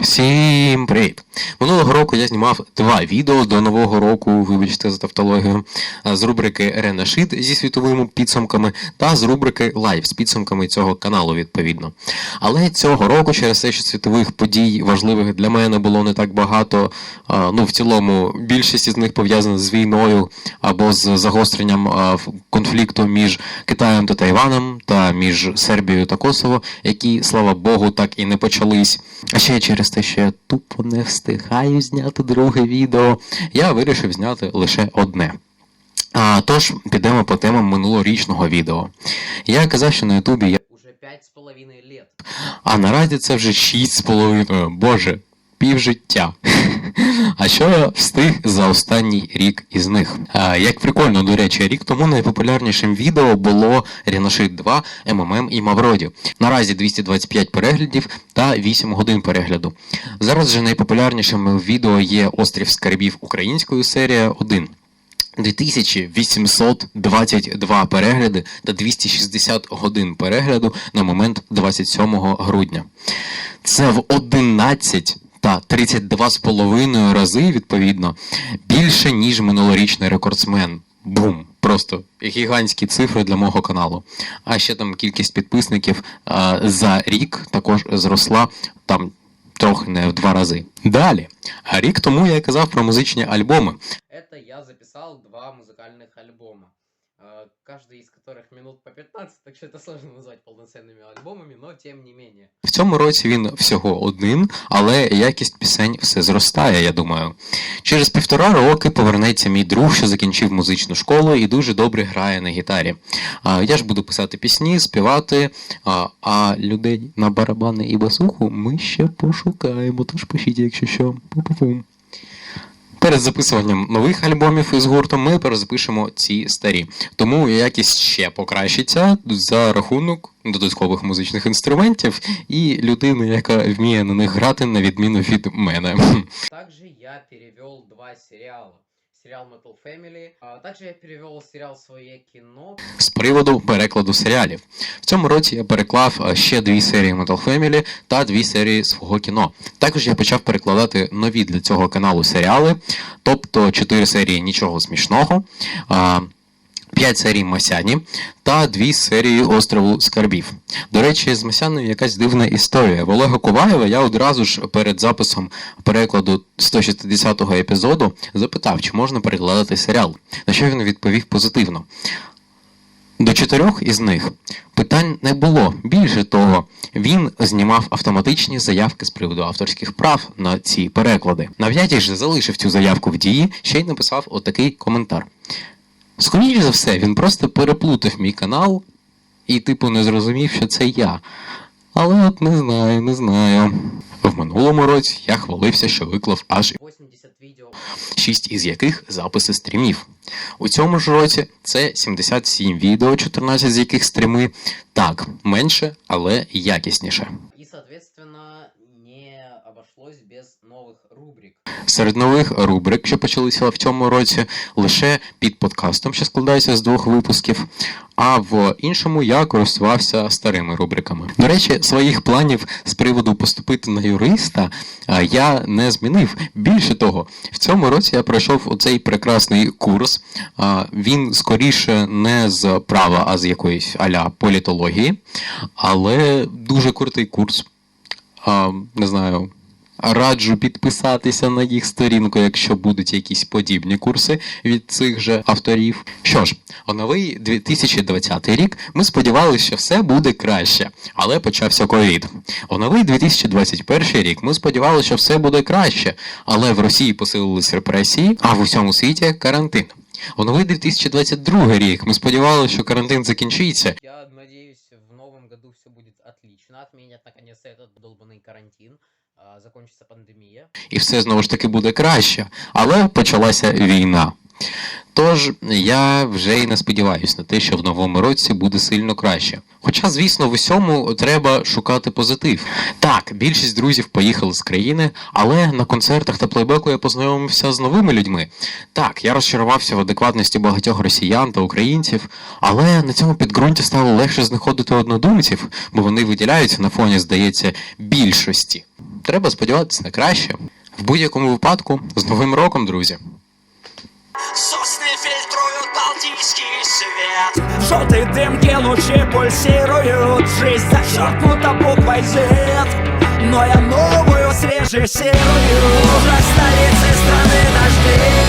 Всім привіт! Минулого року я знімав два відео до нового року, вибачте за тавтологію, з рубрики Ренашит зі світовими підсумками та з рубрики Лайв з підсумками цього каналу, відповідно. Але цього року, через те, що світових подій важливих для мене було не так багато, ну в цілому більшість із них пов'язана з війною або з загостренням конфлікту між Китаєм та Тайваном та між Сербією та Косово, які, слава Богу, так і не почались. А ще через те, що я тупо не встигаю зняти друге відео, я вирішив зняти лише одне. А, тож підемо по темам минулорічного відео. Я казав, що на Ютубі я. уже пять с половиной лет. А наразі це вже 6,5. Боже, півжиття. А що я встиг за останній рік із них? А, як прикольно, до речі, рік тому найпопулярнішим відео було Ріношит 2, МММ і Мавроді. Наразі 225 переглядів та 8 годин перегляду. Зараз же найпопулярнішим відео є Острів Скарбів українською серія 1. 2822 перегляди та 260 годин перегляду на момент 27 грудня. Це в 11 та 32,5 рази, відповідно, більше, ніж минулорічний рекордсмен. Бум! Просто гігантські цифри для мого каналу. А ще там кількість підписників а, за рік також зросла там трохи не в два рази. Далі. А рік тому я казав про музичні альбоми. Это я записал два музыкальных альбома, э, каждый из которых минут по 15, так что это сложно назвать полноценными альбомами, но тем не менее. В цьому році він всього один, але якість пісень все зростає, я думаю. Через півтора роки повернеться мій друг, що закінчив музичну школу і дуже добре грає на гітарі. А, Я ж буду писати пісні, співати, а, а людей на барабани і басуху ми ще пошукаємо, тож пишіть, якщо що. Пу-пу-пум. Перед записуванням нових альбомів із гуртом ми перезапишемо ці старі. Тому якість ще покращиться за рахунок додаткових музичних інструментів і людини, яка вміє на них грати, на відміну від мене. Также я перевів два сериала. Сериал Metal Family, а также я перевел сериал «Своє кіно З приводу перекладу серіалів. В цьому році я переклав е, ще дві серії Metal Family та дві серії свого кіно. Також я почав перекладати нові для цього каналу серіали, тобто чотири серії нічого смішного. П'ять серій Масяні та дві серії острову Скарбів. До речі, з Масяною якась дивна історія. В Олега Коваєва я одразу ж перед записом перекладу 160-го епізоду запитав, чи можна перекладати серіал. На що він відповів позитивно. До чотирьох із них питань не було. Більше того, він знімав автоматичні заявки з приводу авторських прав на ці переклади. Нав'ятій же залишив цю заявку в дії, ще й написав отакий коментар. Скоріше за все, він просто переплутав мій канал і, типу, не зрозумів, що це я. Але от не знаю, не знаю. В минулому році я хвалився, що виклав аж 80 видео. 6 із яких записи стрімів. У цьому ж році це 77 відео, 14 з яких стріми. Так, менше, але якісніше. И, соответственно, обошлось без новых рубрик. Серед нових рубрик, що почалися в цьому році, лише під подкастом, що складається з двох випусків. А в іншому я користувався старими рубриками. До речі, своїх планів з приводу поступити на юриста я не змінив. Більше того, в цьому році я пройшов оцей прекрасний курс. Він скоріше не з права, а з якоїсь аля політології, але дуже крутий курс. Не знаю. Раджу підписатися на їх сторінку, якщо будуть якісь подібні курси від цих же авторів. Що ж, у новий 2020 рік ми сподівалися, що все буде краще, але почався ковід. У новий 2021 рік ми сподівалися, що все буде краще, але в Росії посилились репресії, а в усьому світі карантин. У новий 2022 рік ми сподівалися, що карантин закінчиться, новом году все будет отлично. Отменят наконец этот долбанный карантин. закончиться пандемия. і все знову ж таки буде краще. Але почалася війна. Тож я вже й не сподіваюся на те, що в новому році буде сильно краще. Хоча, звісно, в усьому треба шукати позитив. Так, більшість друзів поїхали з країни, але на концертах та плейбеку я познайомився з новими людьми. Так, я розчарувався в адекватності багатьох росіян та українців, але на цьому підґрунті стало легше знаходити однодумців, бо вони виділяються на фоні, здається, більшості. Треба сподіватися на краще. В будь-якому випадку, з Новим роком, друзі! свет Желтые дымки лучи пульсируют Жизнь зачеркнута буквой Z Но я новую срежиссирую Уже в столице страны дожди